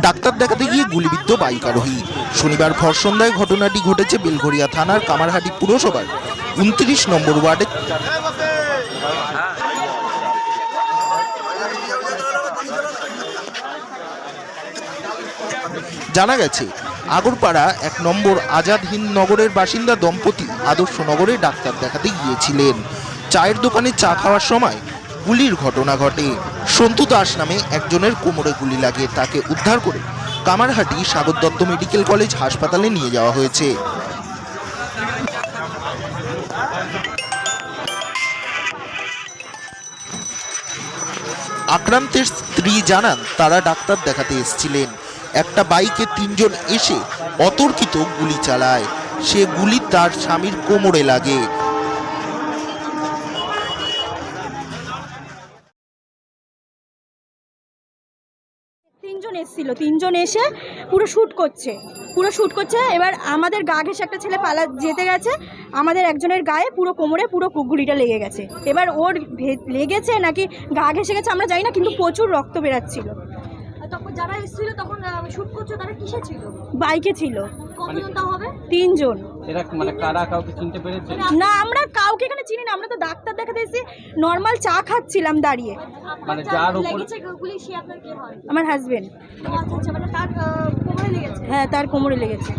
Doctor দেখাতে গিয়ে গুলিবিদ্ধ বাইক আরোহী শনিবার ভর সন্ধ্যায় ঘটনাটি ঘটেছে বেলঘরিয়া থানার কামারহাটি পুরসভার উনত্রিশ নম্বর ওয়ার্ডে জানা গেছে আগরপাড়া এক নম্বর আজাদ হিন্দ নগরের বাসিন্দা দম্পতি আদর্শ নগরে ডাক্তার দেখাতে গিয়েছিলেন। চায়ের দোকানে চা খাওয়ার সময় গুলির ঘটনা ঘটে। সন্তু দাস নামে একজনের কোমরে গুলি লাগে তাকে উদ্ধার করে কামারহাটি সাগর দত্ত মেডিকেল কলেজ হাসপাতালে নিয়ে যাওয়া হয়েছে। আক্রান্তের স্ত্রী জানান, তারা ডাক্তার দেখাতে এসেছিলেন। একটা বাইকে তিনজন এসে অতর্কিত গুলি চালায়। সে গুলি তার স্বামীর কোমরে লাগে। তিনজন এসেছিল তিনজন এসে পুরো শ্যুট করছে। পুরো শ্যুট করছে এবার আমাদের গা ঘেসে একটা ছেলে পালা যেতে গেছে আমাদের একজনের গায়ে পুরো কোমরে পুরো গুলিটা লেগে গেছে। এবার ওর লেগেছে নাকি গা ঘেসে গেছে আমরা জানি না কিন্তু প্রচুর রক্ত বেরাচ্ছিল। তখন যারা এসেছিল তখন শুট করছ তারা কিসে ছিল? বাইকে ছিল। কতজন তাও হবে? তিনজন। এরা মানে কারা কাউকে চিনতে পেরেছে? না আমরা কাউকে এখানে চিনি না আমরা তো ডাক্তার দেখাতে এসেছি। নর্মাল চা খাচ্ছিলাম দাঁড়িয়ে। মানে যার উপর হয়? আমার হাজবেন্ড আচ্ছা আচ্ছা মানে তার কোমরে লেগেছে? হ্যাঁ তার কোমরে লেগেছে।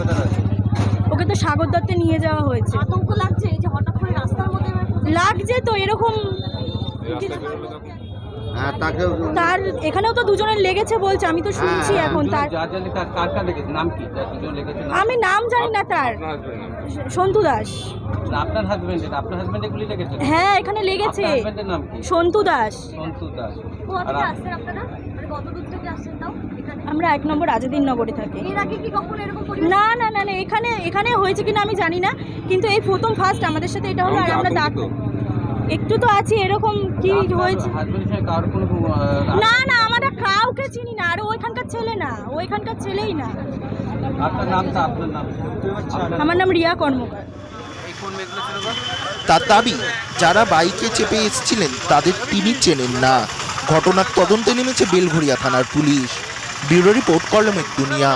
মানে ওকে তো সাগর দত্তে নিয়ে যাওয়া হয়েছে। আতঙ্ক লাগছে এই যে হঠাৎ করে রাস্তার মধ্যে লাগছে তো এরকম তার এখানেও তো দুজনের লেগেছে বলছে আমি তো শুনছি এখন তার যার যার লেখা কার কার লেগেছে? নাম কি? যার দুজন লেগেছে নাম? আমি নাম জানি না তার। সন্তু দাস। আপনার হাজবেন্ডের আপনার হাজবেন্ডে গুলি লেগেছে? হ্যাঁ এখানে লেগেছে। হাজবেন্ডের নাম কি? সন্তু দাস। সন্তু দাস। কোথা আর আসছেন আপনারা? মানে আমরা এক নম্বর আজাদিন নগরে থাকি। না না না না এখানে এখানে হয়েছে কিনা আমি জানি না কিন্তু এই প্রথম ফার্স্ট আমাদের সাথে এটা হলো আর আমরা ডাক একটু তো আছি এরকম কি হয়েছে? না না আমরা কাউকে চিনি না আর ওইখানকার ছেলে না ওইখানকার ছেলেই না। আপনার নামটা আপনার নাম আপনার আমার নাম রিয়া কর্মকার। তার দাবি যারা বাইকে চেপে এসেছিলেন তাদের তিনি চেনেন না। ঘটনার তদন্তে নেমেছে বেলঘরিয়া থানার পুলিশ। ব্যুরো রিপোর্ট কলমের দুনিয়া।